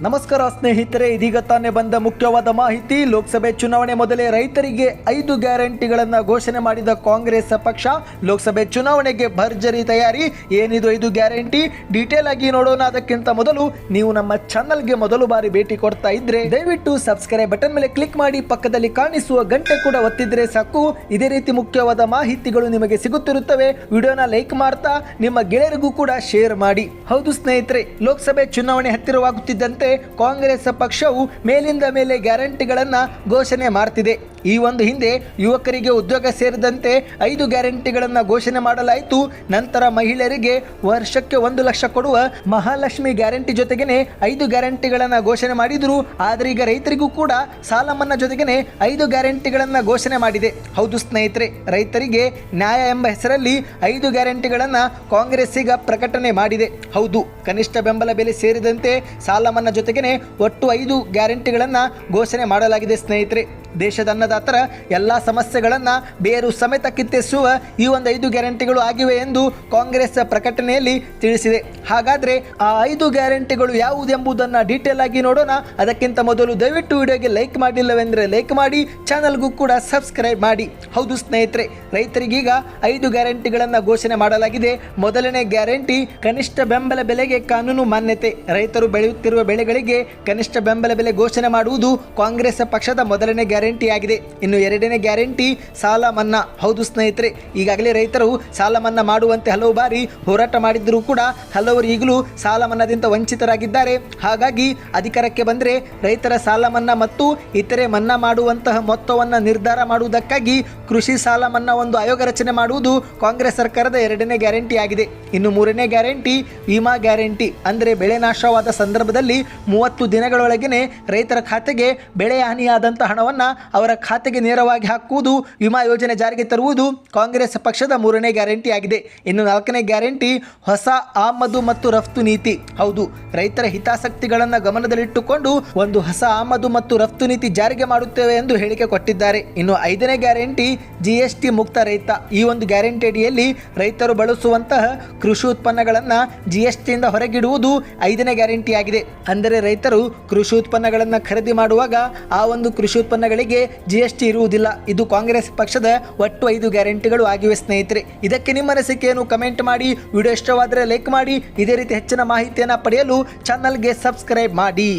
ನಮಸ್ಕಾರ ಸ್ನೇಹಿತರೆ, ಇದೀಗ ತಾನೇ ಬಂದ ಮುಖ್ಯವಾದ ಮಾಹಿತಿ. ಲೋಕಸಭೆ ಚುನಾವಣೆ ಮೊದಲೇ ರೈತರಿಗೆ ಐದು ಗ್ಯಾರಂಟಿಗಳನ್ನು ಘೋಷಣೆ ಮಾಡಿದ ಕಾಂಗ್ರೆಸ್ ಪಕ್ಷ. ಲೋಕಸಭೆ ಚುನಾವಣೆಗೆ ಭರ್ಜರಿ ತಯಾರಿ. ಏನಿದು ಐದು ಗ್ಯಾರಂಟಿ? ಡೀಟೇಲ್ ಆಗಿ ನೋಡೋಣ. ಅದಕ್ಕಿಂತ ಮೊದಲು ನೀವು ನಮ್ಮ ಚಾನಲ್ಗೆ ಮೊದಲು ಬಾರಿ ಭೇಟಿ ಕೊಡ್ತಾ ಇದ್ರೆ, ದಯವಿಟ್ಟು ಸಬ್ಸ್ಕ್ರೈಬ್ ಬಟನ್ ಮೇಲೆ ಕ್ಲಿಕ್ ಮಾಡಿ, ಪಕ್ಕದಲ್ಲಿ ಕಾಣಿಸುವ ಗಂಟೆ ಕೂಡ ಒತ್ತಿದ್ರೆ ಸಾಕು. ಇದೇ ರೀತಿ ಮುಖ್ಯವಾದ ಮಾಹಿತಿಗಳು ನಿಮಗೆ ಸಿಗುತ್ತಿರುತ್ತವೆ. ವಿಡಿಯೋನ ಲೈಕ್ ಮಾಡ್ತಾ, ನಿಮ್ಮ ಗೆಳೆಯರಿಗೂ ಕೂಡ ಶೇರ್ ಮಾಡಿ. ಹೌದು ಸ್ನೇಹಿತರೆ, ಲೋಕಸಭೆ ಚುನಾವಣೆ ಹತ್ತಿರವಾಗುತ್ತಿದ್ದಂತೆ ಕಾಂಗ್ರೆಸ್ ಪಕ್ಷವು ಮೇಲಿಂದ ಮೇಲೆ ಗ್ಯಾರಂಟಿಗಳನ್ನು ಘೋಷಣೆ ಮಾಡ್ತಿದೆ. ಈ ಒಂದು ಹಿಂದೆ ಯುವಕರಿಗೆ ಉದ್ಯೋಗ ಸೇರಿದಂತೆ ಐದು ಗ್ಯಾರಂಟಿಗಳನ್ನು ಘೋಷಣೆ ಮಾಡಲಾಯಿತು. ನಂತರ ಮಹಿಳೆಯರಿಗೆ ವರ್ಷಕ್ಕೆ ಒಂದು ಲಕ್ಷ ಕೊಡುವ ಮಹಾಲಕ್ಷ್ಮಿ ಗ್ಯಾರಂಟಿ ಜೊತೆಗೇನೆ ಐದು ಗ್ಯಾರಂಟಿಗಳನ್ನು ಘೋಷಣೆ ಮಾಡಿದರು. ಆದರೆ ಈಗ ರೈತರಿಗೂ ಕೂಡ ಸಾಲ ಮನ್ನಾ ಜೊತೆಗೇನೆ ಐದು ಗ್ಯಾರಂಟಿಗಳನ್ನು ಘೋಷಣೆ ಮಾಡಿದೆ. ಹೌದು ಸ್ನೇಹಿತರೆ, ರೈತರಿಗೆ ನ್ಯಾಯ ಎಂಬ ಹೆಸರಲ್ಲಿ ಐದು ಗ್ಯಾರಂಟಿಗಳನ್ನು ಕಾಂಗ್ರೆಸ್ ಈಗ ಪ್ರಕಟಣೆ ಮಾಡಿದೆ. ಹೌದು, ಕನಿಷ್ಠ ಬೆಂಬಲ ಬೆಲೆ ಸೇರಿದಂತೆ ಸಾಲ ಮನ್ನಾ ಜೊತೆಗೇನೆ ಒಟ್ಟು ಐದು ಗ್ಯಾರಂಟಿಗಳನ್ನು ಘೋಷಣೆ ಮಾಡಲಾಗಿದೆ ಸ್ನೇಹಿತರೆ. ದೇಶದ ಅನ್ನದಾತರ ಎಲ್ಲ ಸಮಸ್ಯೆಗಳನ್ನು ಬೇರು ಸಮೇತ ಕಿತ್ತೆಸುವ ಈ ಒಂದು ಐದು ಗ್ಯಾರಂಟಿಗಳು ಆಗಿವೆ ಎಂದು ಕಾಂಗ್ರೆಸ್ ಪ್ರಕಟಣೆಯಲ್ಲಿ ತಿಳಿಸಿದೆ. ಹಾಗಾದ್ರೆ ಆ ಐದು ಗ್ಯಾರಂಟಿಗಳು ಯಾವುದೆಂಬುದನ್ನು ಡೀಟೇಲ್ ಆಗಿ ನೋಡೋಣ. ಅದಕ್ಕಿಂತ ಮೊದಲು ದಯವಿಟ್ಟು ವಿಡಿಯೋಗೆ ಲೈಕ್ ಮಾಡಿಲ್ಲವೆಂದರೆ ಲೈಕ್ ಮಾಡಿ ಚಾನಲ್ಗೂ ಕೂಡ ಸಬ್ಸ್ಕ್ರೈಬ್ ಮಾಡಿ. ಹೌದು ಸ್ನೇಹಿತರೆ, ರೈತರಿಗೀಗ ಐದು ಗ್ಯಾರಂಟಿಗಳನ್ನು ಘೋಷಣೆ ಮಾಡಲಾಗಿದೆ. ಮೊದಲನೇ ಗ್ಯಾರಂಟಿ, ಕನಿಷ್ಠ ಬೆಂಬಲ ಬೆಲೆಗೆ ಕಾನೂನು ಮಾನ್ಯತೆ. ರೈತರು ಬೆಳೆಯುತ್ತಿರುವ ಬೆಳೆಗಳಿಗೆ ಕನಿಷ್ಠ ಬೆಂಬಲ ಬೆಲೆ ಘೋಷಣೆ ಮಾಡುವುದು ಕಾಂಗ್ರೆಸ್ ಪಕ್ಷದ ಮೊದಲನೇ ಗ್ಯಾರಂಟಿ. ಆಗಿದೆ. ಇನ್ನು ಎರಡನೇ ಗ್ಯಾರಂಟಿ, ಸಾಲ ಮನ್ನಾ. ಹೌದು ಸ್ನೇಹಿತರೆ, ಈಗಾಗಲೇ ರೈತರು ಸಾಲ ಮನ್ನಾ ಮಾಡುವಂತೆ ಹಲವು ಬಾರಿ ಹೋರಾಟ ಮಾಡಿದ್ದರೂ ಕೂಡ ಹಲವರು ಈಗಲೂ ಸಾಲ ಮನ್ನಾದಿಂದ ವಂಚಿತರಾಗಿದ್ದಾರೆ. ಹಾಗಾಗಿ ಅಧಿಕಾರಕ್ಕೆ ಬಂದರೆ ರೈತರ ಸಾಲ ಮನ್ನಾ ಮತ್ತು ಇತರೆ ಮನ್ನಾ ಮಾಡುವಂತಹ ಮೊತ್ತವನ್ನು ನಿರ್ಧಾರ ಮಾಡುವುದಕ್ಕಾಗಿ ಕೃಷಿ ಸಾಲ ಮನ್ನಾ ಒಂದು ಆಯೋಗ ರಚನೆ ಮಾಡುವುದು ಕಾಂಗ್ರೆಸ್ ಸರ್ಕಾರದ ಎರಡನೇ ಗ್ಯಾರಂಟಿ ಆಗಿದೆ. ಇನ್ನು ಮೂರನೇ ಗ್ಯಾರಂಟಿ, ವಿಮಾ ಗ್ಯಾರಂಟಿ. ಅಂದರೆ ಬೆಳೆ ನಾಶವಾದ ಸಂದರ್ಭದಲ್ಲಿ ಮೂವತ್ತು ದಿನಗಳೊಳಗೇನೆ ರೈತರ ಖಾತೆಗೆ ಬೆಳೆ ಹಾನಿಯಾದಂಥ ಹಣವನ್ನು ಅವರ ಖಾತೆಗೆ ನೇರವಾಗಿ ಹಾಕುವುದು ವಿಮಾ ಯೋಜನೆ ಜಾರಿಗೆ ತರುವುದು ಕಾಂಗ್ರೆಸ್ ಪಕ್ಷದ ಮೂರನೇ ಗ್ಯಾರಂಟಿ ಆಗಿದೆ. ಇನ್ನು ನಾಲ್ಕನೇ ಗ್ಯಾರಂಟಿ ಹೊಸ ಆಮದು ಮತ್ತು ರಫ್ತು ನೀತಿ. ಹೌದು, ರೈತರ ಹಿತಾಸಕ್ತಿಗಳನ್ನು ಗಮನದಲ್ಲಿಟ್ಟುಕೊಂಡು ಒಂದು ಹೊಸ ಆಮದು ಮತ್ತು ರಫ್ತು ನೀತಿ ಜಾರಿಗೆ ಮಾಡುತ್ತೇವೆ ಎಂದು ಹೇಳಿಕೆ ಕೊಟ್ಟಿದ್ದಾರೆ. ಇನ್ನು ಐದನೇ ಗ್ಯಾರಂಟಿ ಜಿಎಸ್ಟಿ ಮುಕ್ತ ರೈತ. ಈ ಒಂದು ಗ್ಯಾರಂಟಿ ಅಡಿಯಲ್ಲಿ ರೈತರು ಬಳಸುವಂತಹ ಕೃಷಿ ಉತ್ಪನ್ನಗಳನ್ನು ಜಿಎಸ್ಟಿಯಿಂದ ಎಸ್ ಟಿಯಿಂದ ಹೊರಗಿಡುವುದು ಐದನೇ ಗ್ಯಾರಂಟಿ ಆಗಿದೆ. ಅಂದರೆ ರೈತರು ಕೃಷಿ ಉತ್ಪನ್ನಗಳನ್ನು ಖರೀದಿ ಮಾಡುವಾಗ ಆ ಒಂದು ಕೃಷಿ ಉತ್ಪನ್ನಗಳಿಗೆ ಜಿ ಜಿಎಸ್ಟಿ ಇರುವುದಿಲ್ಲ. ಇದು ಕಾಂಗ್ರೆಸ್ ಪಕ್ಷದ ಒಟ್ಟು ಐದು ಗ್ಯಾರಂಟಿಗಳು ಆಗಿವೆ, ಸ್ನೇಹಿತರೆ. ಇದಕ್ಕೆ ನಿಮ್ಮ ಅನಿಸಿಕೆಯನ್ನು ಕಮೆಂಟ್ ಮಾಡಿ, ವಿಡಿಯೋ ಇಷ್ಟವಾದರೆ ಲೈಕ್ ಮಾಡಿ, ಇದೇ ರೀತಿ ಹೆಚ್ಚಿನ ಮಾಹಿತಿಯನ್ನು ಪಡೆಯಲು ಚಾನಲ್ಗೆ ಸಬ್ಸ್ಕ್ರೈಬ್ ಮಾಡಿ.